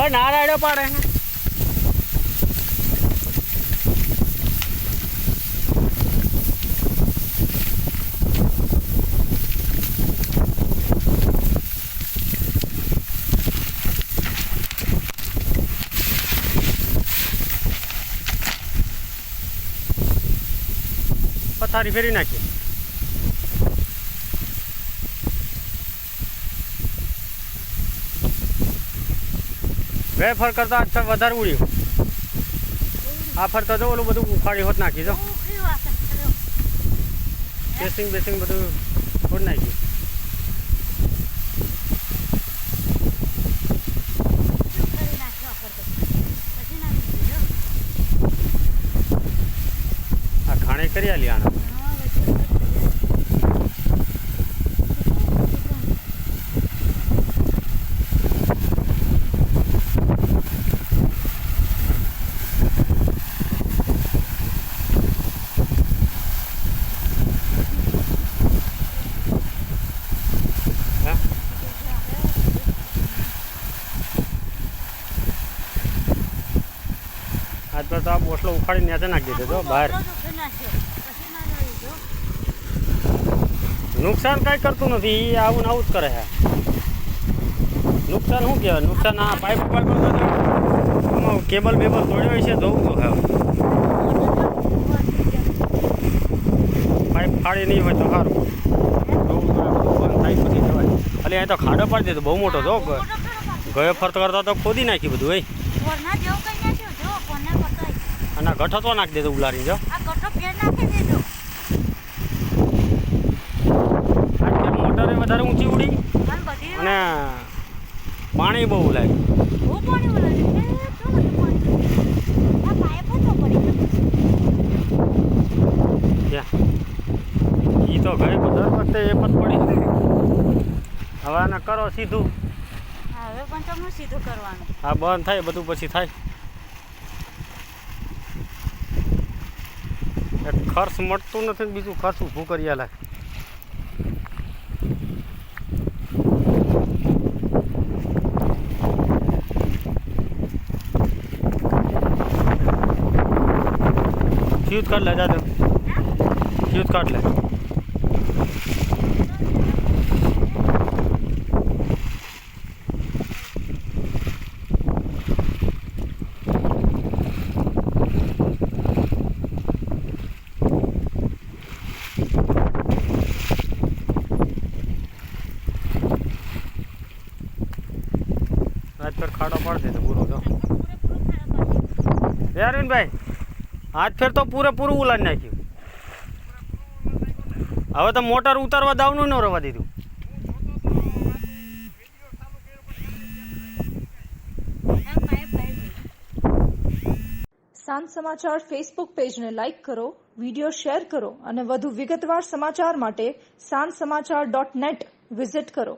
ભાઈ ના રાડ્યો પાડે પથારી ફેરી નાખી. વેફર કરતા અત્યારે વધારે ઉડ્યું. આ ફરતો તો ઓલું બધું ઉખાડી હોત નાખી, જો. બેસિંગ બેસિંગ બધું ખોટ નાખ્યું આ ખાણે કરી આલી આના હા આજ પર તો આ બોસલો ઉખાડી નેચે નાખી દીધો બહાર. નુકસાન કાંઈ કરતું નથી એ આવું ને આવું જ કરે છે. નુકસાન શું કહેવાય? નુકસાન આ પાઇપ પાઇપ કેબલ બેબલ તોડ્યો છે જોવું તો હવે પાઇપ ફાડી નહીં હોય તો સારું. જોવું થાય પછી જવાય અહીં તો ખાડો પાડી દીધો, બહુ મોટો જો ગયો ફરતો કરતા તો ખોદી નાખી બધું એ અને ગઠો તો નાખી દેજો ઉલારી જો. મોટરે વધારે ઊંચી ઉડી અને પાણી બહુ ઉલાય એ તો ગઈ દર વખતે એ પણ પડી હવે આને કરો સીધું. હવે પણ તમને સીધું કરવાનું. હા બંધ થાય બધું પછી થાય. ખર્ચ મળતું નથી બીજું ખર્ચ ઊભું કરી લાગે ફ્યુઝ કાઢ લે જા ફ્યુઝ કાઢ લે. પર ખાડો પાડી દીધો પૂરો એ અરવિંદભાઈ હાથ ફેર તો પૂરેપૂરું ઉલાડી નાખ્યું. હવે તો મોટર ઉતારવા દાવનું ન રવા દીધું. સાંજ સમાચાર ફેસબુક પેજને લાઇક કરો વીડિયો શેર કરો અને વધુ વિગતવાર સમાચાર માટે સાંજ સમાચાર ડોટ નેટ વિઝિટ કરો.